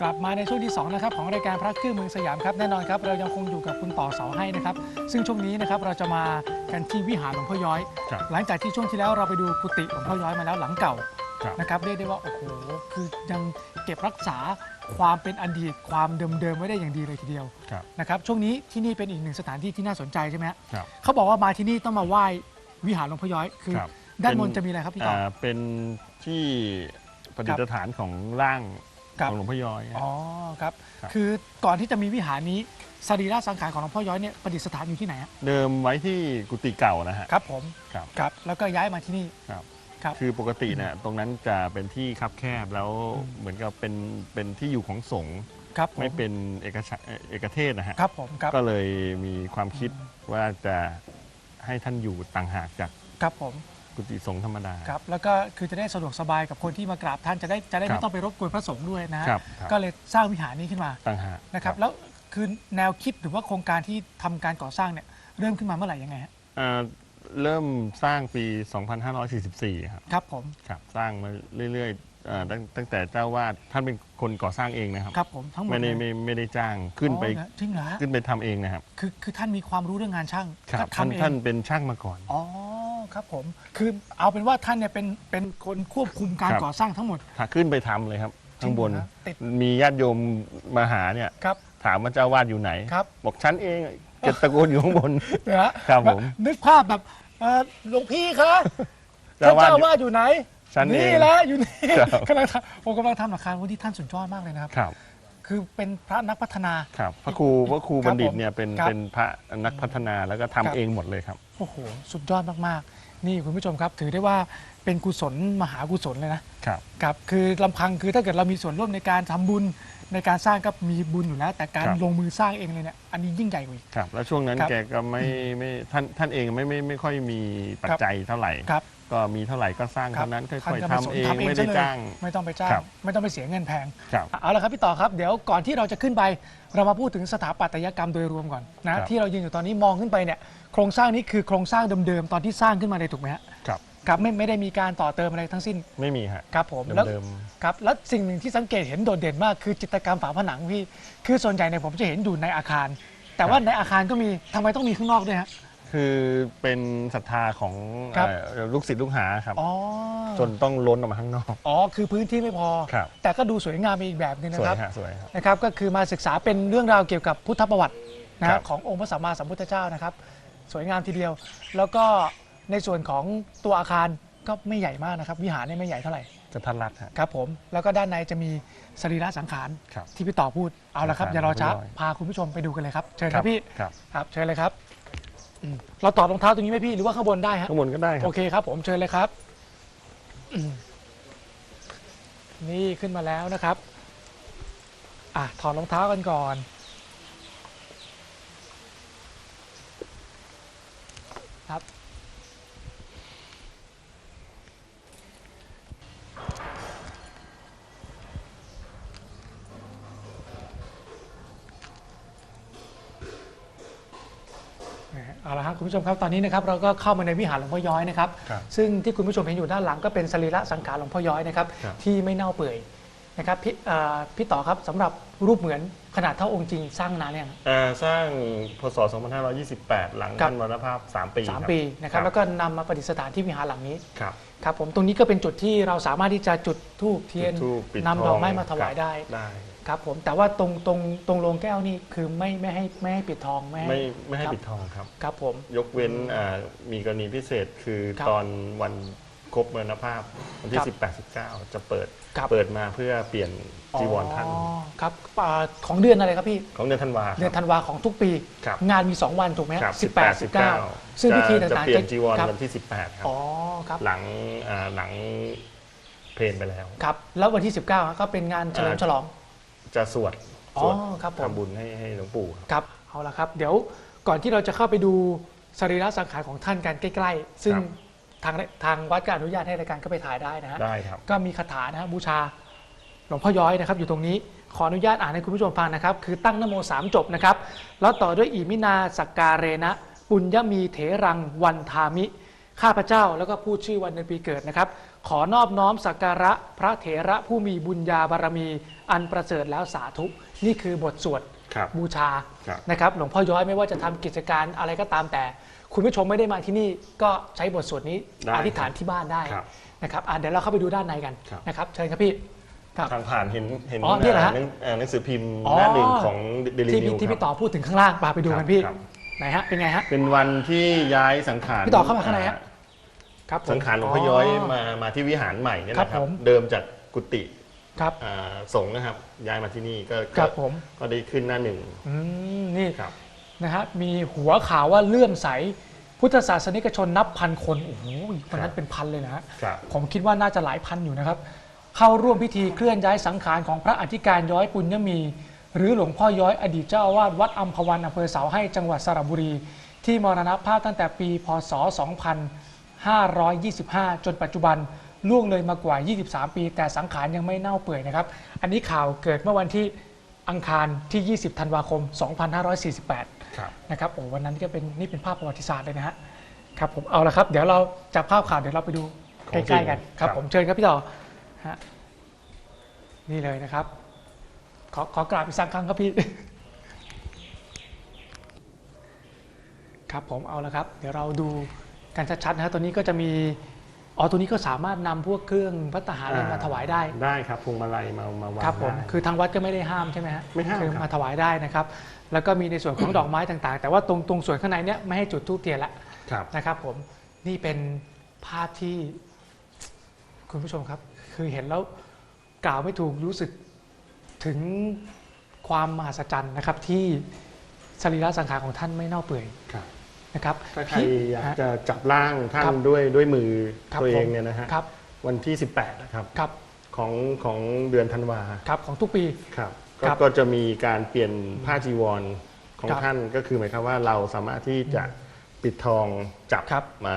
กลับมาในช่วงที่2นะครับของรายการพระเครื่องเมืองสยามครับแน่นอนครับเรายังคงอยู่กับคุณต่อเสาให้นะครับ ซึ่งช่วงนี้นะครับเราจะมากันที่วิหารหลวงพ่อย้อย ครับหลังจากที่ช่วงที่แล้วเราไปดูกุฏิหลวงพ่อย้อยมาแล้วหลังเก่าครับ นะครับเรียกได้ว่าโอ้โหคือยังเก็บรักษาความเป็นอดีตความเดิมๆไว้ได้อย่างดีเลยทีเดียวครับนะครับช่วงนี้ที่นี่เป็นอีกหนึ่งสถานที่ที่น่าสนใจใช่ไหมฮะครับ เขาบอกว่ามาที่นี่ต้องมาไหว้วิหารหลวงพ่อย้อยคือ ครับด้านบนเป็น จะมีอะไรครับพี่ต่อ อ่าเป็นที่ประดิษฐานของร่าง ครับของหลวงพ่อย้อยอ๋อครับ ครับ คือก่อนที่จะมีวิหารนี้สรีระสังขารของหลวงพ่อย้อยเนี่ยประดิษฐานอยู่ที่ไหนฮะเดิมไว้ที่กุฏิเก่านะฮะ ครับผมครับ ครับ แล้วก็ย้ายมาที่นี่ ครับ ครับ คือปกติเนี่ยตรงนั้นจะเป็นที่คับแคบแล้วอืมเหมือนกับเป็นเป็นที่อยู่ของสงฆ์ครับผมไม่เป็นเอกชะเอ่อเอกเทศนะฮะ ครับผมครับก็เลยมีความคิดว่าจะให้ท่านอยู่ต่างหากจากครับผม กุฏิสงฆ์ธรรมดา ครับแล้วก็คือจะได้สะดวกสบายกับคนที่มากราบท่านจะได้จะได้ครัไม่บต้องไปรบกวนพระสงฆ์ด้วยนะฮะครับครับ ก็เลยสร้างวิหารนี้ขึ้นมาต่างหาก นะครับ แล้วคือแนวคิดหรือว่าโครงการที่ทำการก่อสร้างเนี่ยเริ่มขึ้นมาเมื่อไหร่ยังไงฮะอ่าเริ่มสร้างปี 2544 ครับ ครับผมครับ สร้างมาเรื่อยๆเอ่อตั้งตั้งแต่เจ้าวาดท่านเป็นคนก่อสร้างเองนะครับ ครับผมทั้งหมดไม่ได้เลยไม่ไม่ได้จ้างขึ้นไปอ๋อเหรอจริงเหรอฮะขึ้นไปทำเองนะครับ คือคือท่านมีความรู้เรื่องงานช่างครับก็ท่านทำเองท่านเป็นช่างมาก่อน อ๋อ ครับผม คือเอาเป็นว่าท่านเนี่ยเป็นเป็นคนควบคุมการครับ ก่อสร้างทั้งหมด ถ้าขึ้นไปทำเลยครับข้างบนจริงเหรอติด มีญาติโยมมาหาเนี่ย ครับ ถามว่าเจ้าวาดอยู่ไหน ครับ บอกฉันเองเกตตระกูลอยู่ข้างบนเดี๋ยวฮะครับผม นึกภาพแบบเอ่อหลวงพี่คะเจ้าท่านวาดเจ้าอาวาดอยู่ไหนฉันเอง นี่แหละอยู่นี่ครับ กำลังทำผมกำลังทำหลักการว่าที่ท่านสุดยอดมากเลยนะครับ ครับคือเป็นพระนักพัฒนา ครับพระครูพระครูครับบัณฑิตผมเนี่ยเป็นครับ เป็นพระนักพัฒนาแล้วก็ทำครับเองหมดเลยครับ โอ้โห สุดยอดมากๆ นี่คุณผู้ชมครับ ถือได้ว่าเป็นกุศลมหากุศลเลยนะครับครับคือลำพังคือถ้าเกิดเรามีส่วนร่วมในการทำบุญในการสร้างก็มีบุญอยู่แล้วแต่การครับ ลงมือสร้างเองเลยเนี่ยอันนี้ยิ่งใหญ่กว่าอีก ครับ แล้วช่วงนั้นครับแกก็ไม่ไม่ท่านท่านเองไม่ไม่ไม่ค่อยมีปัจจัยเท่าไหร่ ครับ ก็มีเท่าไหร่ก็สร้างครับเท่านั้นค่ท่านอยก็ๆไม่ทำสนเองทำเองไม่ได้ซะเลยจ้าง ไม่ต้องไปจ้าง ครับไม่ต้องไปเสียเงินแพง ครับเอาละครับพี่ต่อครับเดี๋ยวก่อนที่เราจะขึ้นไป เรามาพูดถึงสถาปัตยกรรมโดยรวมก่อนนะครับ ที่เรายืนอยู่ตอนนี้มองขึ้นไปเนี่ยโครงสร้างนี้คือโครงสร้างเดิมๆตอนที่สร้างขึ้นมาเลยถูกไหมฮะครับครับไม่ไม่ได้มีการต่อเติมอะไรทั้งสิ้นไม่มีฮะ ครับผมแล้วเดิม ครับแล้วสิ่งหนึ่งที่สังเกตเห็นโดดเด่นมากคือจิตรกรรมฝาผนังพี่คือส่วนใหญ่เนี่ยผมจะเห็นอยู่ในอาคาร แต่ว่าในอาคารก็มีทำไมต้องมีข้างนอกด้วยฮะๆ คือเป็นศรัทธาของครับ เอ่อลูกศิษย์ลูกหาครับ อ๋อจนต้องล้นออกมาข้างนอก อ๋อคือพื้นที่ไม่พอ ครับ แต่ก็ดูสวยงามไปอีกแบบหนึงสนะวยครับฮะสวยครับ นะครับ ก็คือมาศึกษาเป็นเรื่องราวเกี่ยวกับพุทธประวัตินะครัฮะบขององค์พระสัมมาสัมพุทธเจ้านะครับ สวยงามทีเดียว แล้วก็ในส่วนของตัวอาคารก็ไม่ใหญ่มากนะครับ วิหารเนี่ยไม่ใหญ่เท่าไหร่ จะทัดรัดฮะ ครับผม แล้วก็ด้านในจะมีสรีระสังขารครับที่พี่ต่อพูดเอาละครับสังขารอย่ารอช้าเรียบร้อยพาคุณผู้ชมไปดูกันเลยครับ เชิญครับพี่ครับ ครับ เชิญเลยครับ อืมเราต่อดรองเท้าตรงนี้ไหมพี่หรือว่าข้างบนได้ฮะ ข้างบนก็ได้ครัโอบเคครับ ผมเชิญเลยครับอืมนี่ขึ้นมาแล้วนะครับ อะถอดรองเท้ากันก่อน เอาละครับคุณผู้ชมครับตอนนี้นะครับเราก็เข้ามาในวิหารหลวงพ่อย้อยนะครับ ครับซึ่งที่คุณผู้ชมเห็นอยู่ด้านหลังก็เป็นสรีระสังขารหลวงพ่อย้อยนะครับครับ ที่ไม่เน่าเปื่อยนะครับพี่เอ่อพี่ต่อครับสำหรับรูปเหมือนขนาดเท่าองค์จริงสร้างนานหรือยัง อ่าสร้างพศ 2528 หลังครับ ท่านมรณภาพ 3 ปีสามครับปีนะครับแล้วก็นำมาประดิษฐานที่วิหารหลังนี้ครับ ครับผมตรงนี้ก็เป็นจุดที่เราสามารถที่จะจุดธูปเทียนจุดธูปปิดนำดอกไม้มาถวายได้ ได้ ครับผมแต่ว่าตรงตรงตรงโรงแก้วนี่คือไม่ไม่ให้ไม่ให้ปิดทองไม่ให้ไม่ไม่ให้ครับปิดทองครับ ครับผม ยกเว้นอ่ามีกรณีพิเศษคือครับตอนวันครบมรณภาพวันที่ ครับ18 19 จะเปิดครับ เปิดมาเพื่อเปลี่ยนจีวรท่านอ๋อครับอ่าของเดือนอะไรครับพี่ ของเดือนธันวาคเดือนรับธันวาของทุกปี ครับ งานมี 2 วันถูกไหมครับสิบแปดสิบเก้า19ซึ่งพิธีจะต่างๆเปลี่ยนจีวรครับวันที่ 18 ครับ อ๋อครับหลังอ่าหลังเพลนไปแล้ว ครับ แล้ววันที่ 19ก็เป็นงานเฉลิมอ่าฉลอง จะสวดอ๋สอวดครับผม ทำบุญให้ให้หลวงปู่ครับ ครับเอาละครับเดี๋ยวก่อนที่เราจะเข้าไปดูสรีระสังขารของท่านกันใกล้ๆ ซึ่งครับ ทางทางวัดก็อนุญาตให้รายการก็ไปถ่ายได้นะฮะได้ครับ ก็มีคาถานะฮะบูชาหลวงพ่อย้อยนะครับ อยู่ตรงนี้ขออนุญาตอ่านให้คุณผู้ชมฟังนะครับ คือตั้งนโมสามจบนะครับ แล้วต่อด้วยอีมินาสักการเรนะปุญญมีเถรังวันทามิ ข้าพเจ้าแล้วก็พูดชื่อวันเดือนปีเกิดนะครับ ขอนอบน้อมสักการะพระเถระผู้มีบุญญาบารมี อันประเสริฐแล้วสาธุ นี่คือบทสวดครับบูชาครับ นะครับ หลวงพ่อย้อยไม่ว่าจะทำกิจการอะไรก็ตามแต่ คุณผู้ชมไม่ได้มาที่นี่ก็ใช้บทสวดนี้ได้อธิษฐานที่บ้านได้ครับนะครับอะเดี๋ยวเราเข้าไปดูด้านในกันครับ นะครับเชิญครับพี่ครับ ทางผ่านเห็นเห็นอ๋อนี่เหรอฮะ หนังเอ่อหนังสือพิมพ์อ๋อหน้าหนึ่งของเดลิที่นิพี่ว ที่พี่ต่อพูดถึงข้างล่างปาไปดูกันพี่ครับ ไหนฮะเป็นไงฮะ เป็นวันที่ย้ายสังขารพี่ต่อเข้ามาข้างในฮะ ครับผมสังขารหลวงพ่อย้อยมามาที่วิหารใหม่เนี่ยครับนะครับผม เดิมจากกุฏิครับ อ่าสงฆ์นะครับ ย้ายมาที่นี่ก็ครัก็บผม ก็ได้ขึ้นหน้าหนึ่งอืมนี่ครับ นะฮะมีหัวข่าวว่าเลื่อมใส พุทธศาสนิกชนนับพันคนโอ้โหวันนั้นเป็นพันเลยนะฮะครับ ผมคิดว่าน่าจะหลายพันอยู่นะครับ เข้าร่วมพิธีเคลื่อนย้ายสังขารของพระอธิการย้อยปุญญมี หรือหลวงพ่อย้อยอดีตเจ้าอาวาสวัดอัมพวันอำเภอเสาให้จังหวัดสระบุรี ที่มรณภาพตั้งแต่ปีพศ 2525 จนปัจจุบันล่วงเลยมากว่า 23 ปี แต่สังขารยังไม่เน่าเปื่อยนะครับ อันนี้ข่าวเกิดเมื่อวันที่อังคารที่ 20 ธันวาคม 2548ครับนะครับ โอ้วันนั้นก็เป็นนี่เป็นภาพประวัติศาสตร์เลยนะฮะ ครับผมเอาละครับ เดี๋ยวเราจากภาพข่าวเดี๋ยวเราไปดูขใกองจริล้งๆกัน ครับผมเชิญครับพี่ต่อฮะนี่เลยนะครับ ขอขอกราบอีกสักครั้งครับพี่ ครับผมเอาละครับ เดี๋ยวเราดู กันชัดๆนะฮะตัวนี้ก็จะมีอ๋อตัวนี้ก็สามารถนำพวกเครื่องพัตหารอะไรมาถวายได้ ได้ครับพวงมาลัยมามาวางครับผมได้ คือทางวัดก็ไม่ได้ห้ามใช่ไหมฮะไม่ห้ามคือครับ มาถวายได้นะครับ แล้วก็มีในส่วนของ ดอกไม้ต่างๆ แต่ว่าตรงตรงส่วนข้างในเนี้ยไม่ให้จุดธูปเทียนละครับ นะครับผมนี่เป็นภาพที่คุณผู้ชมครับ คือเห็นแล้วกล่าวไม่ถูกรู้สึกถึงความมหัศจรรย์นะครับที่สรีระสังขารของท่านไม่เน่าเปื่อย ครับ นะครับถ้าใครพี่อยากฮะจะจับร่างท่าครันบด้วยด้วยมือครับตัวเองผมเนี่ยนะฮะครับวันที่ 18 นะครับครับของของเดือนธันวาครับของทุกปีครับครัก็บก็จะมีการเปลี่ยนผ้าจีวรของครับท่านก็คือหมายความว่าเราสามารถที่จะปิดทองจับครับมา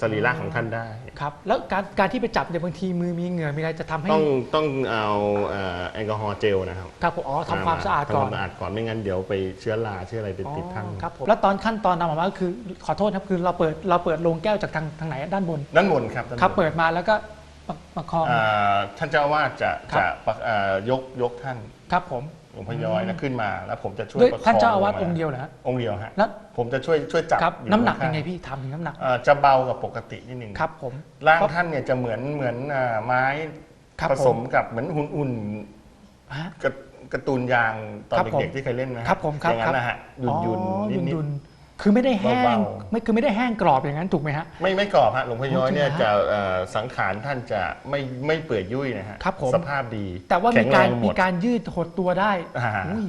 สรีระของท่านได้ ครับ แล้วการการที่ไปจับเนี่ยบางทีมือมีเหงื่อมีอะไรจะทำให้ต้องต้องเอาเอ่อแอลกอฮอล์เจลนะครับครับผมอ๋อทำความสะอาดก่อนทำความสะอาดก่อนไม่งั้นเดี๋ยวไปเชื้อราเชื้ออะไรไปติดท่านอ๋อครับผมแล้วตอนขั้นตอนนำออกมาก็คือขอโทษครับคือเราเปิดเราเปิดโรงแก้วจากทางทางไหนด้านบน ด้านบนครับด้านครับนเปิดมาแล้วก็ ประประคองอ่าท่านเจ้าอาวาสจะครับ จะประอ่ายกยกท่านครับผมหลวงพ่อย้อยนะขึ้นมาแล้วผมจะช่วยด้วยประคองท่านเจ้าอาวาสลมองค์เดียวเหรอฮะ องค์เดียวฮะแล้ว ผมจะช่วยช่วยจับครับอยู่น้ำหนักข้ายังๆไงพี่ทำถึงน้ำหนักอ่าจะเบากว่าปกตินิดนึงครับผม ร่างเพราะท่านเนี่ยจะเหมือนเหมือนอ่าไม้ครับผสมผมกับเหมือนหุ่นอุ่นฮะกระการ์ตูนยางตอนครับผมเด็กๆที่เคยเล่นไหมฮะครับผมครับอย่างนั้นนะฮะยุนยุนอ๋อนิดนิดยุนๆ คือไม่ได้แห้งเบา ไม่คือไม่ได้แห้งกรอบอย่างนั้นถูกไหมฮะ ไม่ไม่กรอบฮะหลวงพ่อย้อยเนี่ยจริงเหรอฮะจะเอ่อสังขารท่านจะไม่ไม่เปื่อยยุ่ยนะฮะครับผม สภาพดีแต่ว่าแข็มีงแรการงหมมีด การยืดหดตัวได้อ่า อุ้ย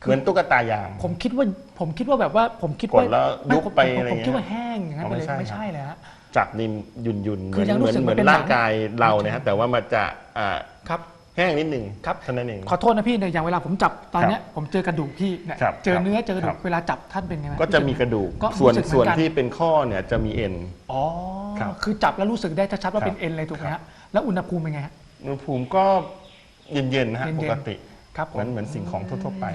เหมือนตุ๊กตายาง ผมคิดว่าผมคิดว่าแบบว่าผมคิดกว่าดแล้วม่ยุบผมไปผมอะไรผมเงี้ยคิดว่าแห้งอย่างนั้นอ๋ไปอเลยไม่ใช่ไม่ครับใช่เลยฮะ จับนินยุนยุนเหคืมืออนยังรู้เหมือนสึกเหมือนมันเป็นหนังร่างกายเราเนี่ยฮะแต่ว่ามันจะอ่าครับ แห้งนิดนึงครับเท่านั้นเอง ขอโทษนะพี่เนี่ยอย่างเวลาผมจับตอนเนี้ยผมเจอกระดูกพี่เนี่ยครับเจอเนื้อเจอกระดูครักบ เวลาจับท่านเป็นไงไหมก็จะมีกระดูกก็ส่วนรู้สึกเหมือนส่วนกันที่เป็นข้อเนี่ยจะมีเอ็น อ๋อครับคือจับแล้วรู้สึกได้ชัดๆว่าครับเป็นเอ็นเลยถูกไหมฮะแล้วอุณหภูมิเป็นไงฮะ อุณหภูมิก็เย็นๆนะฮะเย็นๆ ปกติครับเหมือนเหมือนสิ่งของทั่วๆไป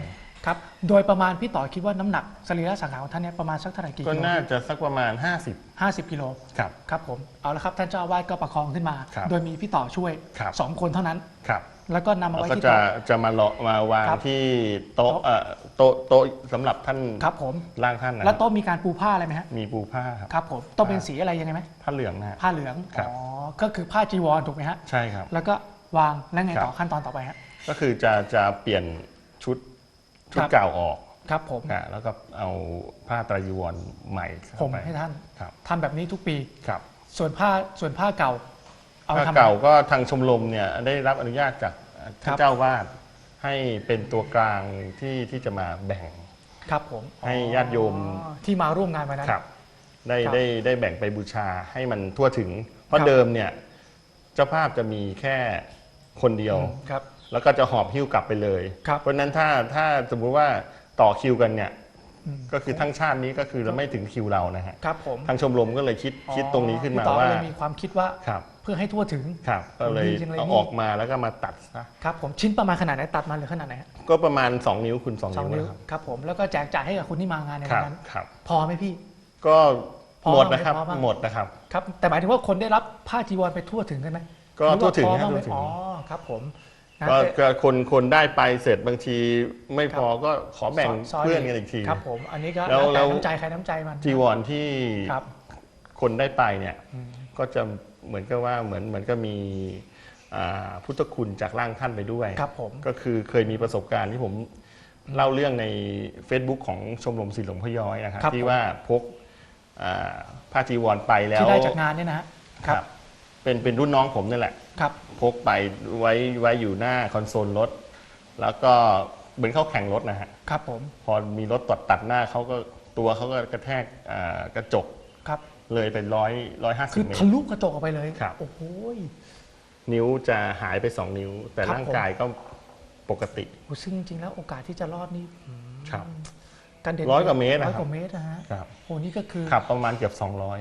ครับโดยประมาณพี่ต่อคิดว่าน้ำหนักสรีระสังขารของท่านเนี่ยประมาณสักเท่าไหร่กี่ก็กิโลน่าจะสักประมาณห้าสิบกิโล50ครับ ครับผมเอาละครับท่านเจ้าอาวาสก็ประคองขึ้นมา ครับโดยมีพี่ต่อช่วยครับ สองคนเท่านั้น ครับแล้วก็นำมาแล้วไว้ก็ที่จะโต๊ะ จะมาเลาะมาวางครับที่โต๊ะโต๊ะ เอ่อโต๊ะโต๊ะสำหรับท่านครับผมร่างท่านนะแล้วโต๊ะมีการปูผ้าอะไรไหมฮะมีปูผ้าครับครับผมต้องเป็นสีอะไรยังไงไหมผ้าเหลืองนะฮะ ผ้าเหลืองครับ อ๋อก็คือผ้าจีวรถูกไหมฮะใช่ครับ แล้วก็วางแล้วไงต่อครับ ขั้นตอนต่อไปฮะ ก็คือจะจะเปลี่ยนชุด ชุดครับเก่าออกครับผมอะแล้วก็เอาผ้าไตรจีวรใหม่เข้าผมไปให้ท่านครับทำแบบนี้ทุกปีครับ ส่วนผ้าส่วนผ้าเก่า เอาผ้าทำเก่าก็ทางชมรมเนี่ยได้รับอนุญาตจากคท่ารันบเจ้าวาดให้เป็นตัวกลางที่ที่จะมาแบ่งครับผมให้ญาติโยมอ๋อที่มาร่วมงานวันนั้นครับ ได้ครับได้ได้แบ่งไปบูชาให้มันทั่วถึง เพราะครับเดิมเนี่ย เจ้าภาพจะมีแค่คนเดียวอืมครับ แล้วก็จะหอบหิ้วกลับไปเลย ครับเพราะฉะนั้นถ้าถ้าสมมุติว่าต่อคิวกันเนี่ยอืม ก็คือทั้งชาตินี้ก็คือเราไม่ถึงคิวเรานะฮะครับผมทางชมรมก็เลยคิดคิดตรงนี้ขึ้นมาพี่ต่อว่าเลยมีความคิดว่าครับเพื่อให้ทั่วถึง ครับก็เลยดีจังเลยเอานี่ออกมาแล้วก็มาตัดซะครับผมชิ้นประมาณขนาดไหนตัดมาหรือขนาดไหนฮะก็ประมาณ 2 นิ้วคูณ2สองนิ้นิ้ววนะครับครับผมแล้วก็แจกจ่ายให้กับคนที่มางานในควัรับนนั้น ครับ พอไหมพี่ ก็พอหมดนะครับไพอาง หมดนะครับ ครับแต่หมายถึงว่าคนได้รับผ้าจีวรไปทั่วถึงกันไหมก็หรือทั่วถึงพอฮะบ้างไหมทั่วถึง อ๋อครับผม นะก็แต่ก็คนคนได้ไปเสร็จบางทีไม่ครับพอก็ขอแบ่งซอยเพื่อนกันอีกที ครับผม อันนี้ก็แล้วแล้วแต่แล้ว น้ำใจใครน้ำใจมันจีวรที่ครับ คนได้ไปเนี่ยอืมก็จะเหมือนกับว่าเหมือนเหมือนก็มีอ่าพุทธคุณจากร่างท่านไปด้วยครับผม ก็คือเคยมีประสบการณ์ที่ผมเล่าเรื่องใน Facebook ของชมรมศิลป์หลวงพ่อย้อยนะครับครับ ที่ว่าพกอ่าผ้าจีวรไปแล้ว ที่ได้จากงานเนี่ยนะฮะ ครับ เป็นเป็นรุ่นน้องผมนี่แหละ ครับ พกไปไว้ไว้อยู่หน้าคอนโซลรถ แล้วก็เหมือนเข้าแข่งรถนะฮะ ครับผม พอมีรถตัดตัดหน้าเขาก็ตัวเขาก็กระแทกอ่ากระจกครับ เลยเป็นร้อยร้อยห้าสิคืบอเมตทะร ลุกระจกออกไปเลย ครับ โอ้โหยนิ้วจะหายไปสองนิ้ว แต่ครับ ร่างกายก็ปกติ โอ้ซึ่งจริงๆแล้วโอกาสที่จะรอดนี่อืมครับการเด็นร้อยกว่าเมตรร้อยนะครับกว่าเมตรนะฮะครับ โอ้นี่ก็คือ ขับประมาณเกือบ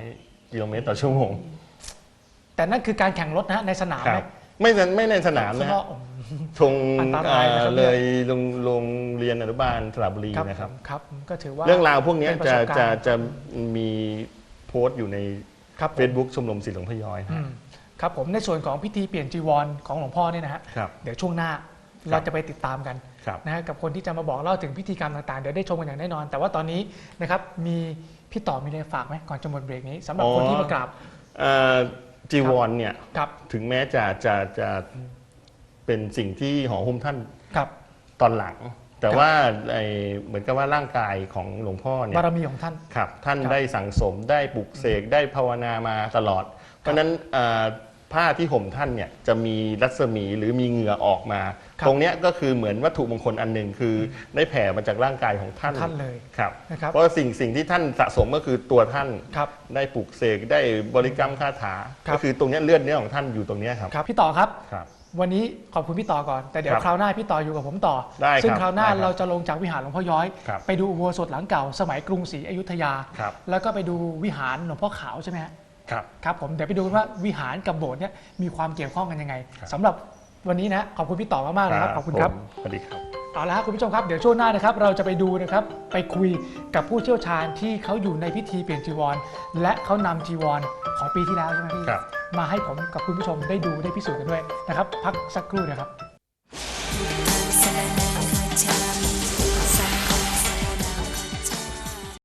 200 กิโลเมตรต่อชั่วโมง แต่นั่นคือการแข่งรถนะฮะในสนามครัไหมบไม่ในไม่ในสนามข้นะงนฮะอกอืมตรงอันตรายนะครับอ่าเลยโรงโรงเรียนอนุบาลสระบุรีครับนะครับ ครับก็ถือว่าเรื่องราวพวกเนี้ยเป็นประจะสบการณ์จะจะมีโพสต์อยู่ใน ครับผม Facebook ชมรมศิลป์หลวงพย้อยนะอืฮะ มครับผมในส่วนของพิธีเปลี่ยนจีวรของหลวงพ่อเนี่ยนะฮะครับเดี๋ยวช่วงหน้าเราจะไปติดตามกันครับ นะฮะกับคนที่จะมาบอกเล่าถึงพิธีกรรมต่างๆ เดี๋ยวได้ชมกันอย่างแน่นอน แต่ว่าตอนนี้นะครับมีพี่ต่อมีอะไรฝากไหมก่อนจะหมดเบรกนี้สำหรับอ๋อคนที่มากราบ เอ่อ จีวรเนี่ยครับถึงแม้จะจะจะเป็นสิ่งที่ห่อหุ้มท่านครับตอนหลัง แต่ว่าไอ้เหมือนกับว่าร่างกายของหลวงพ่อเนี่ยบารมีของท่านครับ ท่านครับได้สั่งสมได้ปลุกเสกได้ภาวนามาตลอด เพราะฉะนั้นเอ่อ ผ้าที่ห่มท่านเนี่ยจะมีรัศมีหรือมีเหงื่อออกมาครับตรงเนี้ยก็คือเหมือนวัตถุมงคลอันหนึ่งคือ ได้แผ่มาจากร่างกายของท่านท่านเลยครับนะครับเพราะสิ่งสิ่งที่ท่านสะสมก็คือตัวท่านครับได้ปลุกเสกได้บริกรรมคาถาครับ ก็คือตรงเนี้ยเลือดเนื้อของท่านอยู่ตรงเนี้ยครับครับพี่ต่อครับ ครับ วันนี้ขอบคุณพี่ต่อก่อน แต่เดี๋ยวครับคราวหน้าพี่ต่ออยู่กับผมต่อ ได้ครับซึ่งคราวหน้าได้ครับเราจะลงจากวิหารหลวงพ่อย้อย ครับไปดูอุโบสถหลังเก่าสมัยกรุงศรีอยุธยา ครับ แล้วก็ไปดูวิหารหลวงพ่อขาวใช่ไหมฮะ ครับครับผมเดี๋ยวไปดูกันว่าวิหารกับโบสถ์เนี่ยมีความเกี่ยวข้องกันยังไงครับสำหรับวันนี้นะขอบคุณพี่ต่อมากๆเลยครับขอบคุณครับผมสวัสดีครับเอาละครับคุณผู้ชมครับเดี๋ยวช่วงหน้านะครับ เราจะไปดูนะครับไปคุยกับผู้เชี่ยวชาญที่เขาอยู่ในพิธีเปลี่ยนจีวร และเขานำจีวรของปีที่แล้วใช่ไหมพี่ครับ มาให้ผมกับคุณผู้ชมได้ดูได้พิสูจน์กันด้วยนะครับ พักสักครู่นะครับสะละ